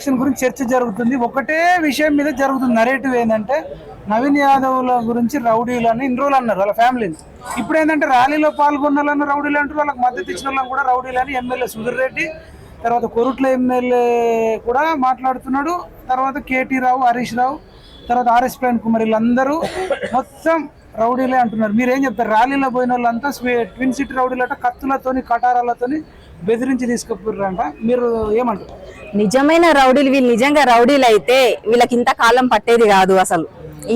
Election గురించి చర్చ జరుగుతుంది. ఒకటే విషయం మీద జరుగుతుంది. నరేటివ్ ఏంటంటే నవీన్ యాదవ్ల గురించి రౌడీలు అని ఇన్ని రోజులు అన్నారు వాళ్ళ ఫ్యామిలీని. ఇప్పుడు ఏంటంటే ర్యాలీలో పాల్గొన్న వాళ్ళని రౌడీలు అంటారు. వాళ్ళకి మద్దతు ఇచ్చిన వాళ్ళని కూడా రౌడీలు అని ఎమ్మెల్యే సుధీర్ రెడ్డి తర్వాత కొరుట్ల ఎమ్మెల్యే కూడా మాట్లాడుతున్నాడు. తర్వాత కేటీ రావు హరీష్ రావు తర్వాత ఆర్ఎస్ ప్రవీణ్ కుమార్ వీళ్ళందరూ మొత్తం రౌడీలే అంటున్నారు. మీరు ఏం చెప్తారు? ర్యాలీలో పోయిన వాళ్ళంతా ట్విన్ సిటీ రౌడీలట కత్తులతోని కటారాలతోని బెదిరించి తీసుకుపోయారంట మీరు ఏమంటారు? నిజమైన రౌడీలు వీళ్ళు నిజంగా రౌడీలు అయితే వీళ్ళకి ఇంత కాలం పట్టేది కాదు అసలు.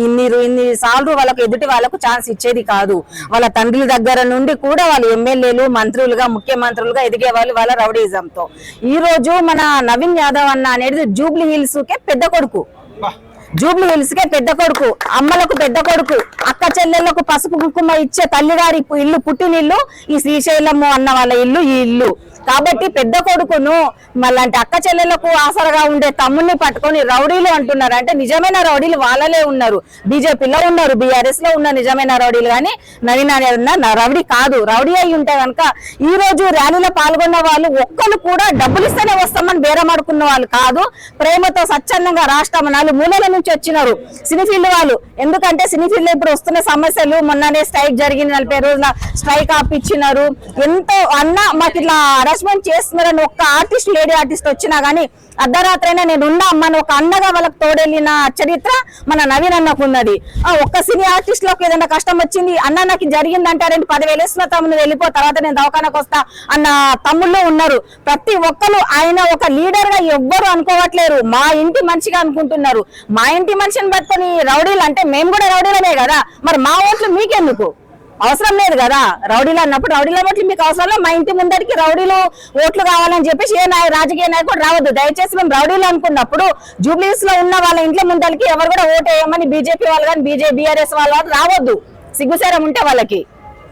ఇన్ని ఇన్ని సార్లు వాళ్ళకు ఎదుటి వాళ్ళకు ఛాన్స్ ఇచ్చేది కాదు. వాళ్ళ తండ్రుల దగ్గర నుండి కూడా వాళ్ళు ఎమ్మెల్యేలు మంత్రులుగా ముఖ్యమంత్రులుగా ఎదిగే వాళ్ళు వాళ్ళ రౌడీజంతో. ఈ రోజు మన నవీన్ యాదవ్ అన్న అనేది జూబ్లీ హిల్స్ కే పెద్ద కొడుకు. జూబ్లీ హిల్స్ కే పెద్ద కొడుకు. అమ్మలకు పెద్ద కొడుకు. అక్క చెల్లెళ్ళకు పసుపు కుంకుమ ఇచ్చే తల్లిగారి ఇల్లు పుట్టినిల్లు ఈ శ్రీశైలము అన్న వాళ్ళ ఇల్లు ఈ ఇల్లు. కాబట్టి పెద్ద కొడుకును మళ్ళంటే అక్క చెల్లెలకు ఆసరగా ఉండే తమ్ముడిని పట్టుకొని రౌడీలు అంటున్నారు. అంటే నిజమైన రౌడీలు వాళ్ళలే ఉన్నారు. బీజేపీలో ఉన్నారు బీఆర్ఎస్లో ఉన్న నిజమైన రౌడీలు. కానీ నవీన్ అనేది ఉన్న రౌడీ కాదు. రౌడీ అయి ఉంటే కనుక ఈ రోజు ర్యాలీలో పాల్గొన్న వాళ్ళు ఒక్కరు కూడా డబ్బులు ఇస్తేనే వస్తామని బేరమాడుకున్న వాళ్ళు కాదు. ప్రేమతో స్వచ్ఛందంగా రాష్ట్రం నాలుగు మూలల నుంచి వచ్చినారు సినీ ఫీల్డ్ వాళ్ళు. ఎందుకంటే సినీ ఫీల్డ్ ఇప్పుడు వస్తున్న సమస్యలు మొన్ననే స్ట్రైక్ జరిగింది. నలభై రోజుల స్ట్రైక్ ఆపిచ్చినారు. ఎంతో అన్న మాకు ఇట్లా హరాస్మెంట్ చేస్తున్నారని ఒక్క ఆర్టిస్ట్ లేడీ ఆర్టిస్ట్ వచ్చినా గానీ అర్ధరాత్రైనా నేను ఉన్నా అమ్మని ఒక అన్నగా వాళ్ళకి తోడెళ్ళిన చరిత్ర మన నవీన్ అన్నకు ఉన్నది. ఆ ఒక్క సినీ ఆర్టిస్ట్లోకి ఏదైనా కష్టం వచ్చింది అన్న నాకు జరిగింది అంటారంటే పదివేలు వేసిన తమ్ముని వెళ్ళిపో తర్వాత నేను దవాఖానకు వస్తా అన్న తమ్ముళ్ళు ఉన్నారు. ప్రతి ఒక్కరు ఆయన ఒక లీడర్గా ఎవ్వరు అనుకోవట్లేరు. మా ఇంటి మనిషిగా అనుకుంటున్నారు. మా ఇంటి మనిషిని పట్టుకొని రౌడీలు అంటే మేము కూడా రౌడీలనే కదా. మరి మా ఓట్లు మీకెందుకు? అవసరం లేదు కదా? రౌడీలు అన్నప్పుడు రౌడీల ఓట్లు మీకు అవసరం లేదు మా ఇంటి ముందరికి రౌడీలు ఓట్లు కావాలని చెప్పేసి ఏ నాయ రాజకీయ నాయకుడు రావద్దు. దయచేసి మేము రౌడీలు అనుకున్నప్పుడు జూబ్లీస్లో ఉన్న వాళ్ళ ఇంట్లో ముందరికి ఎవరు కూడా ఓటు వేయమని బీజేపీ వాళ్ళు కానీ బీజేపీ బీఆర్ఎస్ వాళ్ళు రావద్దు. సిగ్గుసేరం ఉంటే వాళ్ళకి.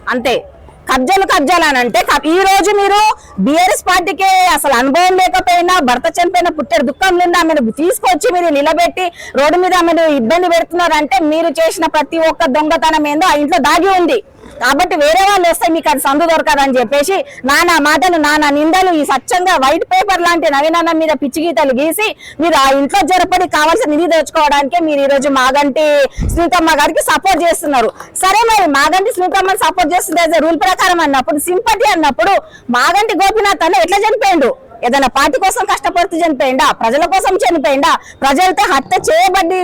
అంతే. కబ్జాలు కబ్జాలు అని అంటే ఈ రోజు మీరు బీఆర్ఎస్ పార్టీకి అసలు అనుభవం లేకపోయినా భర్త చనిపోయిన పుట్టాడు దుఃఖం నుండి ఆమెను తీసుకొచ్చి మీరు నిలబెట్టి రోడ్డు మీద ఆమెను ఇబ్బంది పెడుతున్నారు అంటే మీరు చేసిన ప్రతి ఒక్క దొంగతనం ఏందో ఆ ఇంట్లో దాగి ఉంది. కాబట్టి వేరే వాళ్ళు వస్తే మీకు అది సందు దొరకదని చెప్పేసి నానా మాటలు నానా నిందలు ఈ స్వచ్ఛంగా వైట్ పేపర్ లాంటి నవీనాన్న మీద పిచ్చి గీతలు గీసి మీరు ఆ ఇంట్లో జరపడి కావాల్సిన నిధి తెచ్చుకోవడానికి మీరు ఈ రోజు మాగంటి శ్రీతమ్మ గారికి సపోర్ట్ చేస్తున్నారు. సరే మరి మాగంటి శ్రీతమ్మని సపోర్ట్ చేస్తుంది రూల్ ప్రకారం అన్నప్పుడు సింపతి అన్నప్పుడు మాగంటి గోపినాథ్ అన్న ఎట్లా చనిపోయిండు? ఏదైనా పార్టీ కోసం కష్టపడుతూ చనిపోయిండా? ప్రజల కోసం చనిపోయిండా? ప్రజలతో హత్య చేయబడి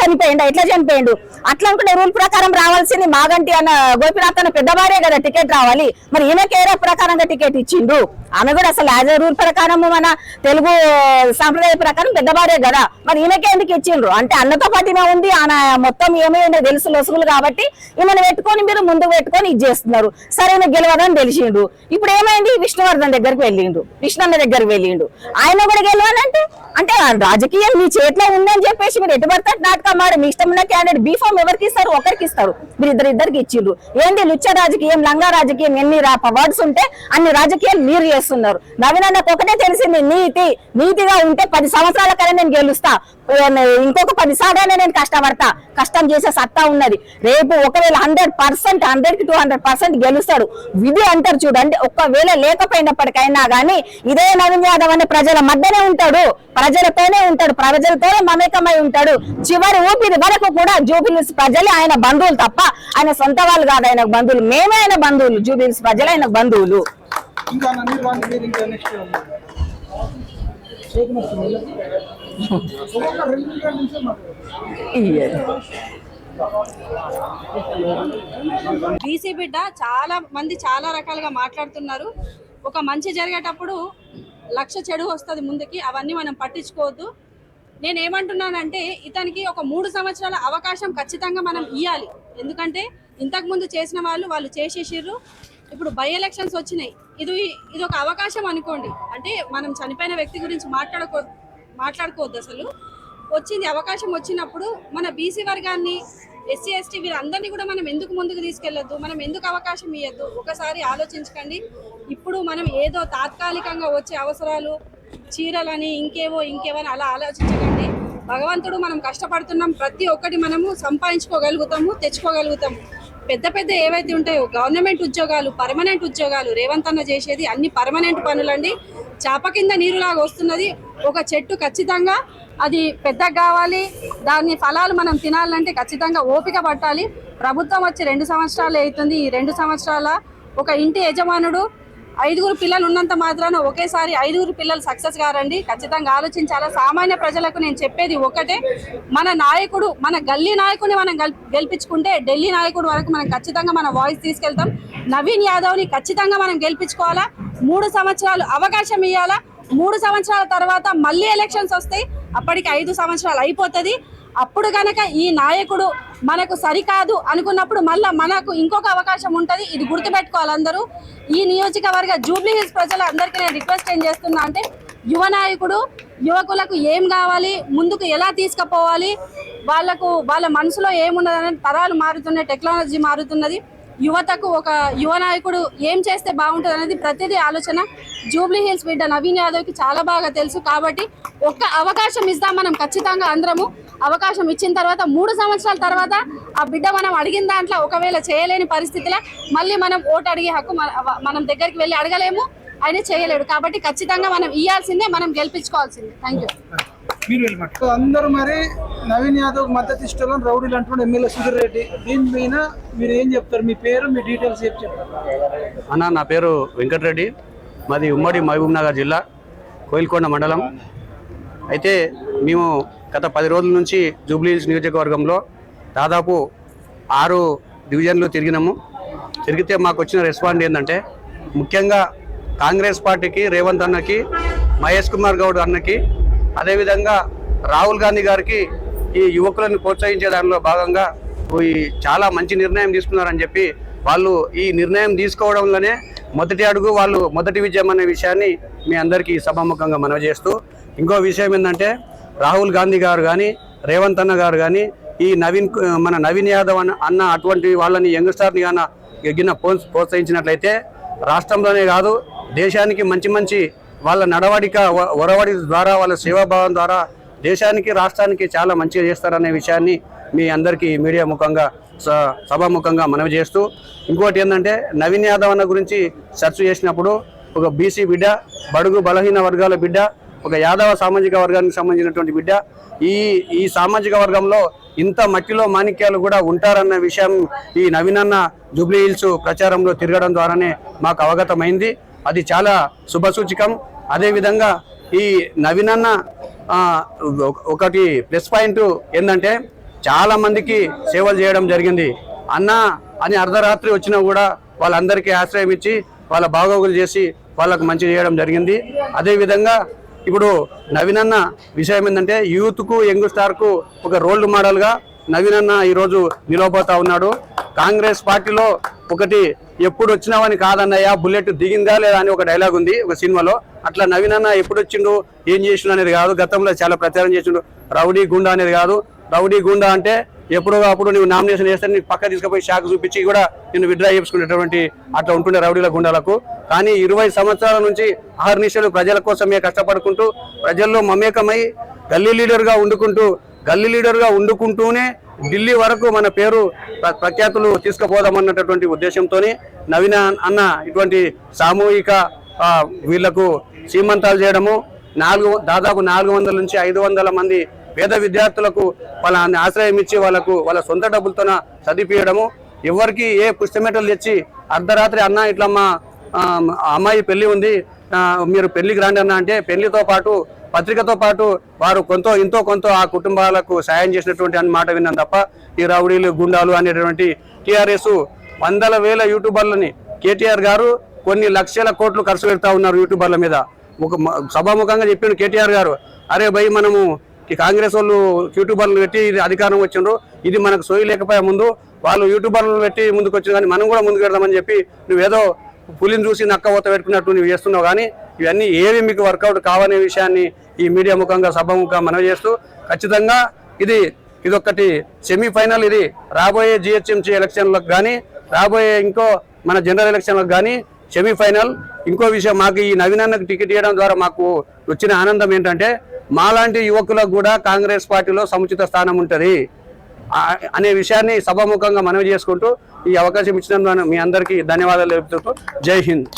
చనిపోయిండా? ఎట్లా చనిపోయిండు? అట్లా అనుకుంటే రూల్ ప్రకారం రావాల్సింది మాగంటి అన్న గోపినాథ్ అన్న పెద్దవారే కదా టికెట్ రావాలి. మరి ఈమెకి ఏ ప్రకారంగా టికెట్ ఇచ్చిండు? ఆమె కూడా అసలు యాజ్ రూల్ ప్రకారం మన తెలుగు సాంప్రదాయ ప్రకారం పెద్దవారే కదా. మరి ఈమెకి ఎందుకు ఇచ్చిండ్రు? అంటే అన్నతో పాటునే ఉంది ఆయన మొత్తం ఏమైందో తెలుసు లొసుగులు కాబట్టి ఈమెను పెట్టుకొని మీరు ముందుకు పెట్టుకొని ఇది చేస్తున్నారు. సరైన గెలవదని తెలిసిండు. ఇప్పుడు ఏమైంది? విష్ణువర్ధన్ దగ్గరికి వెళ్ళిండు. విష్ణన్న దగ్గర వెళ్ళిండు. ఆయన కూడా గెలవాలంటే అంటే రాజకీయం మీ చేతిలో ఉందని చెప్పేసి మీరు ఎటు పడితే నాటకం ఆడు. మీ ఇష్టం ఉన్న క్యాండిడేట్ బీ ఫామ్ ఎవరికి ఇస్తారు? ఒకరికి ఇస్తారు. మీరు ఇద్దరు ఇద్దరికి ఇచ్చిండ్రు. ఏంది? లుచ్చ రాజకీయం లంగా రాజకీయం ఎన్ని వర్డ్స్ ఉంటే అన్ని రాజకీయాలు మీరు చేస్తున్నారు. నవీన్ అన్నకు ఒకటే తెలిసింది నీతి. నీతిగా ఉంటే పది సంవత్సరాల కన్నా నేను గెలుస్తా. ఇంకొక పది సార్లు నేను కష్టపడతా. కష్టం చేసే సత్తా ఉన్నది. రేపు ఒకవేళ హండ్రెడ్ పర్సెంట్ హండ్రెడ్కి టూ హండ్రెడ్ పర్సెంట్ గెలుస్తాడు. విధి అంటారు చూడండి ఒకవేళ లేకపోయినప్పటికైనా గానీ ఇదే నవీన్ యాదవ్ అనే ప్రజల మధ్యనే ఉంటాడు. ప్రజలతోనే ఉంటాడు. ప్రజలతోనే మమేకమై ఉంటాడు. చివరి ఊపిరి వరకు కూడా జూబిలిస్ ప్రజలే ఆయన బంధువులు తప్ప ఆయన సొంత వాళ్ళు కాదు ఆయన బంధువులు. మేమే ఆయన బంధువులు. జూబిలిస్ ప్రజలే ఆయన బంధువులు. బీసీ బిడ్డ చాలా మంది చాలా రకాలుగా మాట్లాడుతున్నారు. ఒక మంచి జరిగేటప్పుడు లక్ష చెడు వస్తుంది ముందుకి అవన్నీ మనం పట్టించుకోవద్దు. నేను ఏమంటున్నానంటే ఇతనికి ఒక మూడు సంవత్సరాల అవకాశం ఖచ్చితంగా మనం ఇవ్వాలి ఎందుకంటే ఇంతకుముందు చేసిన వాళ్ళు వాళ్ళు చేసేసిర్రు. ఇప్పుడు బై ఎలక్షన్స్ వచ్చినాయి. ఇది ఇది ఒక అవకాశం అనుకోండి. అంటే మనం చనిపోయిన వ్యక్తి గురించి మాట్లాడుకో మాట్లాడుకోవద్దు అసలు. వచ్చింది అవకాశం వచ్చినప్పుడు మన బీసీ వర్గాన్ని ఎస్సీ ఎస్టీ వీరందరినీ కూడా మనం ఎందుకు ముందుకు తీసుకెళ్ళొద్దు మనం ఎందుకు అవకాశం ఇవ్వద్దు ఒకసారి ఆలోచించకండి. ఇప్పుడు మనం ఏదో తాత్కాలికంగా వచ్చే అవసరాలు చీరలని ఇంకేవో ఇంకేవో అని అలా ఆలోచించకండి. భగవంతుడు మనం కష్టపడుతున్నాం ప్రతి ఒక్కటి మనము సంపాదించుకోగలుగుతాము తెచ్చుకోగలుగుతాము. పెద్ద పెద్ద ఏవైతే ఉంటాయో గవర్నమెంట్ ఉద్యోగాలు పర్మనెంట్ ఉద్యోగాలు రేవంత్ అన్న చేసేది అన్ని పర్మనెంట్ పనులండి. చేప కింద నీరులాగా వస్తున్నది. ఒక చెట్టు ఖచ్చితంగా అది పెద్దగా కావాలి. దాని ఫలాలు మనం తినాలంటే ఖచ్చితంగా ఓపిక పట్టాలి. ప్రభుత్వం వచ్చి రెండు సంవత్సరాలు అవుతుంది. ఈ రెండు సంవత్సరాల ఒక ఇంటి యజమానుడు ఐదుగురు పిల్లలు ఉన్నంత మాత్రాన ఒకేసారి ఐదుగురు పిల్లలు సక్సెస్ కారండి. ఖచ్చితంగా ఆలోచించాలా? సామాన్య ప్రజలకు నేను చెప్పేది ఒకటే. మన నాయకుడు మన గల్లీ నాయకుడిని మనం గెల్- గెలిపించుకుంటే ఢిల్లీ నాయకుడు వరకు మనం ఖచ్చితంగా మన వాయిస్ తీసుకెళ్తాం. నవీన్ యాదవ్ని ఖచ్చితంగా మనం గెలిపించుకోవాలా? మూడు సంవత్సరాలు అవకాశం ఇవ్వాలా మూడు సంవత్సరాల తర్వాత మళ్ళీ ఎలక్షన్స్ వస్తాయి అప్పటికి ఐదు సంవత్సరాలు అయిపోతుంది. అప్పుడు గనక ఈ నాయకుడు మనకు సరికాదు అనుకున్నప్పుడు మళ్ళీ మనకు ఇంకొక అవకాశం ఉంటుంది. ఇది గుర్తుపెట్టుకోవాలి అందరూ. ఈ నియోజకవర్గ జూబ్లీ హిల్స్ ప్రజలందరికీ నేను రిక్వెస్ట్ ఏం చేస్తున్నా అంటే యువ నాయకుడు యువకులకు ఏం కావాలి ముందుకు ఎలా తీసుకుపోవాలి వాళ్ళకు వాళ్ళ మనసులో ఏమున్నదని తరాలు మారుతున్నాయి టెక్నాలజీ మారుతున్నది. యువతకు ఒక యువ నాయకుడు ఏం చేస్తే బాగుంటుంది అనేది ప్రతిదీ ఆలోచన. జూబ్లీ హిల్స్ బిడ్డ నవీన్ యాదవ్కి చాలా బాగా తెలుసు కాబట్టి ఒక్క అవకాశం ఇస్తాం మనం ఖచ్చితంగా అందరము. అవకాశం ఇచ్చిన తర్వాత మూడు సంవత్సరాల తర్వాత ఆ బిడ్డ మనం అడిగిన దాంట్లో ఒకవేళ చేయలేని పరిస్థితిలో మళ్ళీ మనం ఓటు అడిగే హక్కు మనం దగ్గరికి వెళ్ళి అడగలేము. ఆయన చేయలేడు. కాబట్టి ఖచ్చితంగా మనం ఇవ్వాల్సిందే మనం గెలిపించుకోవాల్సిందే. థ్యాంక్ యూ మీరు వెళ్ళమాట అందరూ మరి నవీన్ యాదవ్ మద్దతు ఇష్టం రౌడీలు అంటున్నాడు ఎమ్మెల్యే సుధీర్ రెడ్డి దీని మీద మీరు ఏం చెప్తారు? మీ పేరు మీ డీటెయిల్స్ ఏం చెప్తారు? అన్న నా పేరు వెంకటరెడ్డి. మాది ఉమ్మడి మహబూబ్ నగర్ జిల్లా కోయిల్కొండ మండలం. అయితే మేము గత పది రోజుల నుంచి జూబ్లీహిల్స్ నియోజకవర్గంలో దాదాపు ఆరు డివిజన్లు తిరిగినాము. తిరిగితే మాకు వచ్చిన రెస్పాండ్ ఏంటంటే ముఖ్యంగా కాంగ్రెస్ పార్టీకి రేవంత్ అన్నకి మహేష్ కుమార్ గౌడ్ అన్నకి అదేవిధంగా రాహుల్ గాంధీ గారికి ఈ యువకులను ప్రోత్సహించే దానిలో భాగంగా ఈ చాలా మంచి నిర్ణయం తీసుకున్నారని చెప్పి వాళ్ళు ఈ నిర్ణయం తీసుకోవడంలోనే మొదటి అడుగు వాళ్ళు మొదటి విజయం అనే విషయాన్ని మీ అందరికీ సభాముఖంగా మనవి చేస్తూ ఇంకో విషయం ఏంటంటే రాహుల్ గాంధీ గారు కానీ రేవంత్ అన్న గారు కానీ ఈ నవీన్ మన నవీన్ యాదవ్ అన్న అటువంటి వాళ్ళని యంగ్స్టార్ని కానీ ఎగిన ప్రోత్సహించినట్లయితే రాష్ట్రంలోనే కాదు దేశానికి మంచి మంచి వాళ్ళ నడవడిక వ- ఒరవడి ద్వారా వాళ్ళ సేవాభావం ద్వారా దేశానికి రాష్ట్రానికి చాలా మంచిగా చేస్తారనే విషయాన్ని మీ అందరికీ మీడియా ముఖంగా స- సభాముఖంగా మనవి చేస్తూ ఇంకోటి ఏంటంటే నవీన్ యాదవ్ అన్న గురించి సెర్చ్ చేసినప్పుడు ఒక బీసీ బిడ్డ బడుగు బలహీన వర్గాల బిడ్డ ఒక యాదవ సామాజిక వర్గానికి సంబంధించినటువంటి బిడ్డ ఈ ఈ సామాజిక వర్గంలో ఇంత మట్టిలో మాణిక్యాలు కూడా ఉంటారన్న విషయం ఈ నవీనన్న జూబ్లీ హిల్స్ ప్రచారంలో తిరగడం ద్వారానే మాకు అవగతమైంది. అది చాలా శుభసూచకం. అదేవిధంగా ఈ నవీనన్న ఒకటి ప్లస్ పాయింట్ ఏంటంటే చాలామందికి సేవలు చేయడం జరిగింది. అన్న అని అర్ధరాత్రి వచ్చినా కూడా వాళ్ళందరికీ ఆశ్రయం ఇచ్చి వాళ్ళ బాగోగులు చేసి వాళ్ళకు మంచి చేయడం జరిగింది. అదేవిధంగా ఇప్పుడు నవీనన్న విషయం ఏంటంటే యూత్కు యంగ్ స్టార్కు ఒక రోల్ మోడల్గా నవీనన్న ఈరోజు నిలవబోతా ఉన్నాడు. కాంగ్రెస్ పార్టీలో ఒకటి ఎప్పుడు వచ్చినావని కాదన్నయ్య బుల్లెట్ దిగిందా లేదా అని ఒక డైలాగ్ ఉంది ఒక సినిమాలో. అట్లా నవీనన్న ఎప్పుడు వచ్చిండు ఏం చేసిండు అనేది కాదు. గతంలో చాలా ప్రచారం చేసిండు రౌడీ గుండా అనేది కాదు. రౌడీ గుండా అంటే ఎప్పుడో అప్పుడు నువ్వు నామినేషన్ చేస్తే నీకు పక్క తీసుకుపోయి షాక్ చూపించి కూడా నేను విడ్డ్రా చేసుకునేటువంటి అట్లా ఉంటుండే రౌడీల గుండాలకు. కానీ ఇరవై సంవత్సరాల నుంచి ఆహర్నిశలు ప్రజల కోసమే కష్టపడుకుంటూ ప్రజల్లో మమేకమై గల్లీ లీడర్గా వండుకుంటూ గల్లీ లీడర్గా వండుకుంటూనే ఢిల్లీ వరకు మన పేరు ప్ర- ప్రఖ్యాతులు తీసుకుపోదామన్నటువంటి ఉద్దేశంతోనే నవీన అన్న ఇటువంటి సామూహిక వీళ్ళకు సీమంతాలు చేయడము నాలుగు దాదాపు నాలుగు వందల నుంచి ఐదు వందల మంది పేద విద్యార్థులకు వాళ్ళ ఆశ్రయం ఇచ్చి వాళ్ళకు వాళ్ళ సొంత డబ్బులతోన చదివిపించడము ఎవరికి ఏ పుష్టమెటలు తెచ్చి అర్ధరాత్రి అన్న ఇట్లా మా అమ్మాయి పెళ్ళి ఉంది మీరు పెళ్ళికి రాండి అన్న అంటే పెళ్ళితో పాటు పత్రికతో పాటు వారు కొంత ఇంతో కొంత ఆ కుటుంబాలకు సాయం చేసినటువంటి అని మాట విన్నాను తప్ప ఈ రౌడీలు గుండాలు అనేటువంటి టీఆర్ఎస్ వందల వేల యూట్యూబర్లని కేటీఆర్ గారు కొన్ని లక్షల కోట్లు ఖర్చు పెడతా ఉన్నారు యూట్యూబర్ల మీద. ఒక మ- సభాముఖంగా చెప్పిండు కేటీఆర్ గారు. అరే భయ్ మనము ఈ కాంగ్రెస్ వాళ్ళు యూట్యూబర్లు పెట్టి అధికారం వచ్చిండ్రు ఇది మనకు సోయి లేకపోయే ముందు వాళ్ళు యూట్యూబర్లు పెట్టి ముందుకు వచ్చింది కానీ మనం కూడా ముందుకు వెళ్దామని చెప్పి నువ్వేదో పులిని చూసి నక్క ఊత పెట్టుకున్నట్టు నువ్వు చేస్తున్నావు కానీ ఇవన్నీ ఏవి మీకు వర్కౌట్ కావనే విషయాన్ని ఈ మీడియా ముఖంగా సభముఖంగా మనవి చేస్తూ ఖచ్చితంగా ఇది ఇదొక్కటి సెమీఫైనల్ ఇది రాబోయే జిహెచ్ఎంసీ ఎలక్షన్లకు కానీ రాబోయే ఇంకో మన జనరల్ ఎలక్షన్లకు కానీ సెమీఫైనల్. ఇంకో విషయం మాకు ఈ నవీనాన్నకు టికెట్ ఇవ్వడం ద్వారా మాకు వచ్చిన ఆనందం ఏంటంటే మాలాంటి యువకులకు కూడా కాంగ్రెస్ పార్టీలో సముచిత స్థానం ఉంటుంది. అనే విషయాన్ని సభాముఖంగా మనవి చేసుకుంటూ ఈ అవకాశం ఇచ్చినందుకు మీ అందరికీ ధన్యవాదాలు తెలుపుతూ జై హింద్.